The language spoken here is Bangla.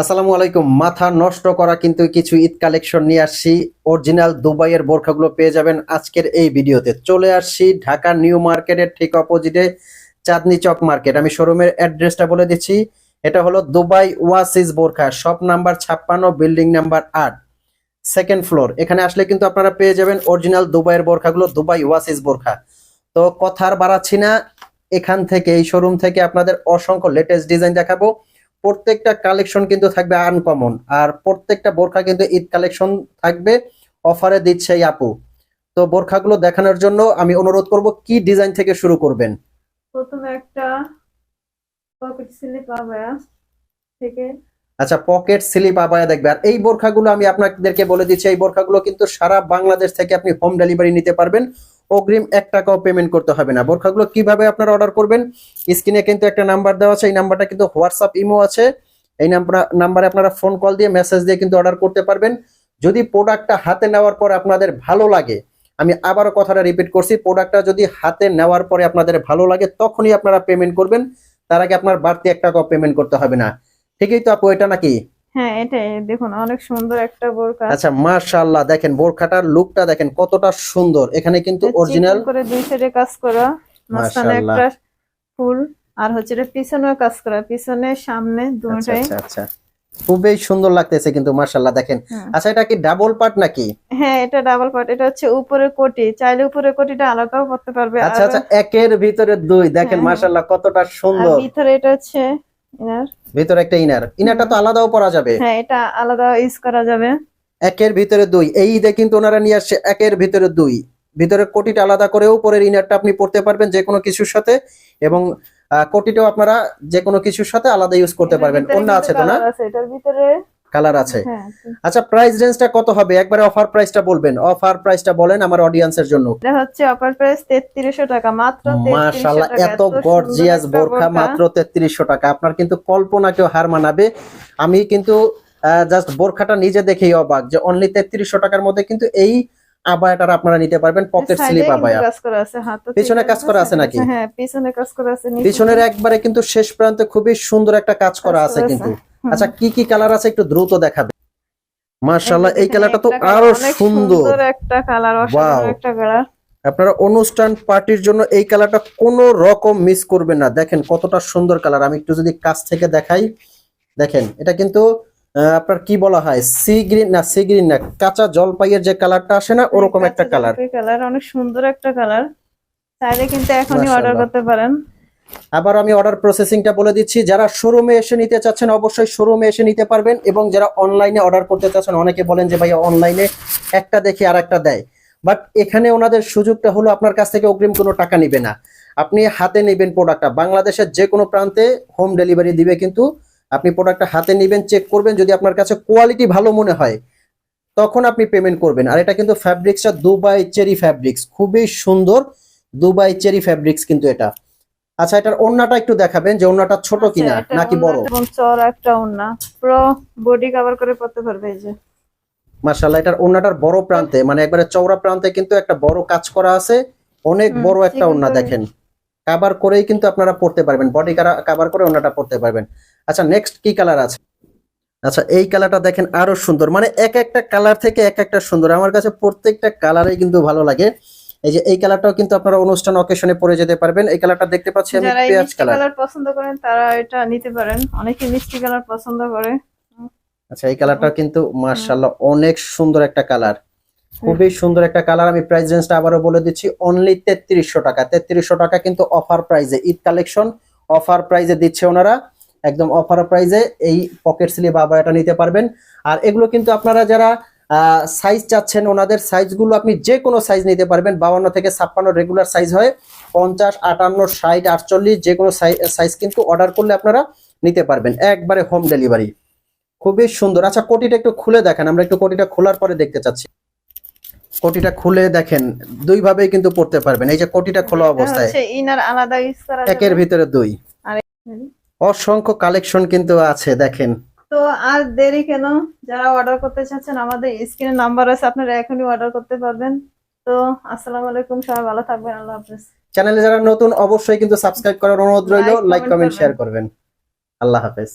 আসসালামু আলাইকুম। মাথা নষ্ট করা কিন্তু কিছু ঈদ কালেকশন নিয়ে আসছি। অরিজিনাল দুবাইয়ের বোরখাগুলো পেয়ে যাবেন আজকের এই ভিডিওতে। চলে আসছি ঢাকা নিউ মার্কেটের ঠিক অপোজিটে চাঁদনি চক মার্কেট। আমি শোরুমের অ্যাড্রেসটা বলে দিচ্ছি। এটা হলো দুবাই ওয়াসিস বোরখা, শপ নাম্বার ছাপ্পান্ন, বিল্ডিং নাম্বার আট, সেকেন্ড ফ্লোর। এখানে আসলে কিন্তু আপনারা পেয়ে যাবেন অরিজিনাল দুবাইয়ের বোরখাগুলো, দুবাই ওয়াসিস বোরখা। তো কথার বাড়াচ্ছি না, এখান থেকে, এই শোরুম থেকে আপনাদের অসংখ্য লেটেস্ট ডিজাইন দেখাবো। প্রত্যেকটা কালেকশন কিন্তু থাকবে আনকমন আর প্রত্যেকটা বোরখা কিন্তু ঈদ কালেকশন থাকবে অফারে দিচ্ছে আপু। তো বোরখাগুলো দেখানোর জন্য আমি অনুরোধ করব, কি ডিজাইন থেকে শুরু করবেন? প্রথমে একটা পকেট স্লিপ থেকে আচ্ছা পকেট স্লিপ আবায়া দেখবে। আর এই বোরখাগুলো আমি আপনাদেরকে বলে দিচ্ছি, এই বোরখাগুলো কিন্তু সারা বাংলাদেশ থেকে আপনি হোম ডেলিভারি নিতে পারবেন। অগ্রিম এক টাকাও পেমেন্ট করতে হবে না। বোরখাগুলো কীভাবে আপনারা অর্ডার করবেন? স্ক্রিনে কিন্তু একটা নাম্বার দেওয়া আছে, এই নাম্বারটা কিন্তু হোয়াটসঅ্যাপ ইমো আছে। এই নাম্বার নাম্বারে আপনারা ফোন কল দিয়ে মেসেজ দিয়ে কিন্তু অর্ডার করতে পারবেন। যদি প্রোডাক্টটা হাতে নেওয়ার পর আপনাদের ভালো লাগে, আমি আবারও কথাটা রিপিট করছি প্রোডাক্টটা যদি হাতে নেওয়ার পরে আপনাদের ভালো লাগে, তখনই আপনারা পেমেন্ট করবেন। তার আগে আপনার বাড়তি এক টাকাও পেমেন্ট করতে হবে না। ঠিকই তো আপু এটা নাকি? হ্যাঁ এটাই। দেখুন অনেক সুন্দর একটা বোরকা আচ্ছা মাশাআল্লাহ দেখেন বোরখাটার লুকটা দেখেন কতটা সুন্দর। এখানে কিন্তু অরিজিনাল করে দুই সাইডে কাজ করা। মাঝখানে। একটা ফুল আর হচ্ছে এটা পিছনেও কাজ করা। পিছনে সামনে আচ্ছা দুটোই। আচ্ছা আচ্ছা। খুবই সুন্দর লাগতেছে কিন্তু মাশাআল্লাহ দেখেন। আচ্ছা এটা কি ডাবল পার্ট নাকি? হ্যাঁ এটা ডাবল পার্ট এটা হচ্ছে উপরের কোটি। চাইলে উপরের কোটিটা আলাদাও করতে পারবে। আচ্ছা আচ্ছা একের ভিতরে দুই। দেখেন হ্যাঁ। মাশাআল্লাহ কতটা সুন্দর। ভিতরে এটা হচ্ছে ভিতরে একটা ইনার ইনারটা তো আলাদাও পরা যাবে। হ্যাঁ এটা আলাদা ইউজ করা যাবে। একের ভিতরে দুই। এই ঈদে কিন্তু ওনারা নিয়ে আসছে একের ভিতরে দুই। ভিতরে কোটিটা আলাদা করেও পরের ইনারটা আপনি পড়তে পারবেন যে কোনো কিছুর সাথে এবং কোটিটাও আপনারা যে কোনো কিছুর সাথে আলাদা ইউজ করতে পারবেন। অন্য আছে তো না? এটার ভিতরে কালার আছে। হ্যাঁ আচ্ছা প্রাইস রেঞ্জটা কত হবে? একবারে অফার প্রাইসটা বলবেন। অফার প্রাইসটা বলেন আমার অডিয়েন্সের জন্য। এটা হচ্ছে অফার প্রাইস তেত্রিশশো টাকা মাত্র 3300 মাশাআল্লাহ এত গর্জিয়াস বোরখা মাত্র তেত্রিশশো টাকা। আপনার কিন্তু কল্পনাকেও হার মানাবে। আমি কিন্তু জাস্ট বোরখাটা নিজে দেখেই অবাক যে অনলি তেত্রিশশো টাকার মধ্যে কিন্তু এই আবায়াটার আপনারা নিতে পারবেন পকেট স্লিপ আবায়া। কাজ করা আছে হাতে পিছনে কাজ করা আছে নাকি? হ্যাঁ পিছনে কাজ করা আছে পিছনের একবারে কিন্তু শেষ প্রান্তে খুবই সুন্দর একটা কাজ করা আছে। কিন্তু। আচ্ছা কি কি কালার আছে একটু দ্রুত দেখাবে? মাশাআল্লাহ এই কালারটা তো আরও সুন্দর। একটা কালার অসাধারণ একটা কালার। আপনারা অনুষ্ঠান পার্টির জন্য এই কালারটা কোনো রকম মিস করবেন না। দেখেন কতটা সুন্দর কালার। আমি একটু যদি কাছ থেকে দেখাই। দেখেন এটা কিন্তু আপনার কি বলা হয়? সি গ্রিন না সি গ্রিন না কাঁচা জলপাইয়ের যে কালারটা আসে না ওরকম একটা কালার। কালার অনেক সুন্দর একটা কালার। চাইলে কিন্তু এখনই অর্ডার করতে পারেন। আবার আমি অর্ডার প্রসেসিংটা বলে দিচ্ছি। যারা শোরুমে এসে নিতে চাচ্ছেন, অবশ্যই শোরুমে এসে নিতে পারবেন এবং যারা অনলাইনে অর্ডার করতে চাচ্ছেন, অনেকে বলেন যে ভাই অনলাইনে একটা দেখি আর একটা দেয়। বাট এখানে ওনাদের সুযোগটা হলো, আপনার কাছ থেকে অগ্রিম কোনো টাকা নিবে না। আপনি হাতে নেবেন প্রোডাক্টটা বাংলাদেশের যে কোনো প্রান্তে হোম ডেলিভারি দিবে কিন্তু আপনি প্রোডাক্টটা হাতে নেবেন চেক করবেন। যদি আপনার কাছে কোয়ালিটি ভালো মনে হয়, তখন আপনি পেমেন্ট করবেন। আর এটা কিন্তু ফ্যাব্রিক্সটা দুবাই চেরি ফ্যাব্রিক্স খুবই সুন্দর দুবাই চেরি ফ্যাব্রিক্স কিন্তু এটা। আচ্ছা এটার ওন্নাটা একটু দেখাবেন যে ওন্নাটা ছোট কিনা আচ্ছা, নাকি বড়? ওড়নাটা এবং চওড়া একটা ওড়না। পুরো বডি কভার করে পড়তে পারবে এই যে। মাশাআল্লাহ এটার ওন্নাটার বড় প্রান্তে মানে একবারে চওড়া প্রান্তে কিন্তু একটা বড় কাজ করা আছে। অনেক বড় একটা ওন্না দেখেন। কাভার করেই কিন্তু আপনারা পড়তে পারবেন। বডি কাভার করে ওন্নাটা পড়তে পারবেন। আচ্ছা নেক্সট কি কালার আছে? আচ্ছা এই কালারটা দেখেন আরও সুন্দর। মানে এক একটা কালার থেকে এক একটা সুন্দর। আমার কাছে প্রত্যেকটা কালারই কিন্তু ভালো লাগে। এই যে এই কালারটাও কিন্তু আপনারা অনুষ্ঠান অকেশনে পরে যেতে পারবেন। এই কালারটা দেখতে পাচ্ছি আমি যারা এই পেঁয়াজ কালার। কালার পছন্দ করেন তারা এটা নিতে পারেন। অনেকে মিষ্টি কালার পছন্দ করে। আচ্ছা এই কালারটা কিন্তু মার্শাল্লাহ অনেক সুন্দর একটা কালার। খুবই সুন্দর একটা কালার। আমি প্রাইস রেঞ্জটা আবারও বলে দিচ্ছি অনলি তেত্রিশশো টাকা। তেত্রিশশো টাকা কিন্তু অফার প্রাইজে ঈদ কালেকশন অফার প্রাইজে দিচ্ছে ওনারা। একদম অফার প্রাইজে এই পকেট স্লিপ আবায়াটা নিতে পারবেন। আর এগুলো কিন্তু আপনারা যারা সাইজ চাচ্ছেন ওনাদের সাইজগুলো আপনি যে কোনো সাইজ নিতে পারবেন। বাউন্ন থেকে ছাপ্পান্ন রেগুলার সাইজ হয়। পঞ্চাশ আটান্ন ষাট আটচল্লিশ যে কোনো সাইজ কিন্তু অর্ডার করলে আপনারা নিতে পারবেন। একবারে হোম ডেলিভারি খুবই সুন্দর। আচ্ছা কোটিটা একটু খুলে দেখেন। আমরা একটু কোটিটা খোলার পরে দেখতে চাচ্ছি। কোটিটা খুলে দেখেন। দুই ভাবেই কিন্তু পড়তে পারবেন। এই যে কোটিটা খোলা অবস্থায়। একের ভিতরে দুই। আর। অসংখ্য কালেকশন কিন্তু আছে দেখেন। তো আর দেরি কেন? যারা অর্ডার করতে চাচ্ছেন আমাদের স্ক্রিনে নাম্বার আছে আপনারা এখনই অর্ডার করতে পারবেন। তো আসসালামু আলাইকুম সবাই ভালো থাকবেন আল্লাহ হাফেজ। চ্যানেলে যারা নতুন অবশ্যই কিন্তু সাবস্ক্রাইব করার অনুরোধ রইল লাইক কমেন্ট শেয়ার করবেন। আল্লাহ হাফেজ।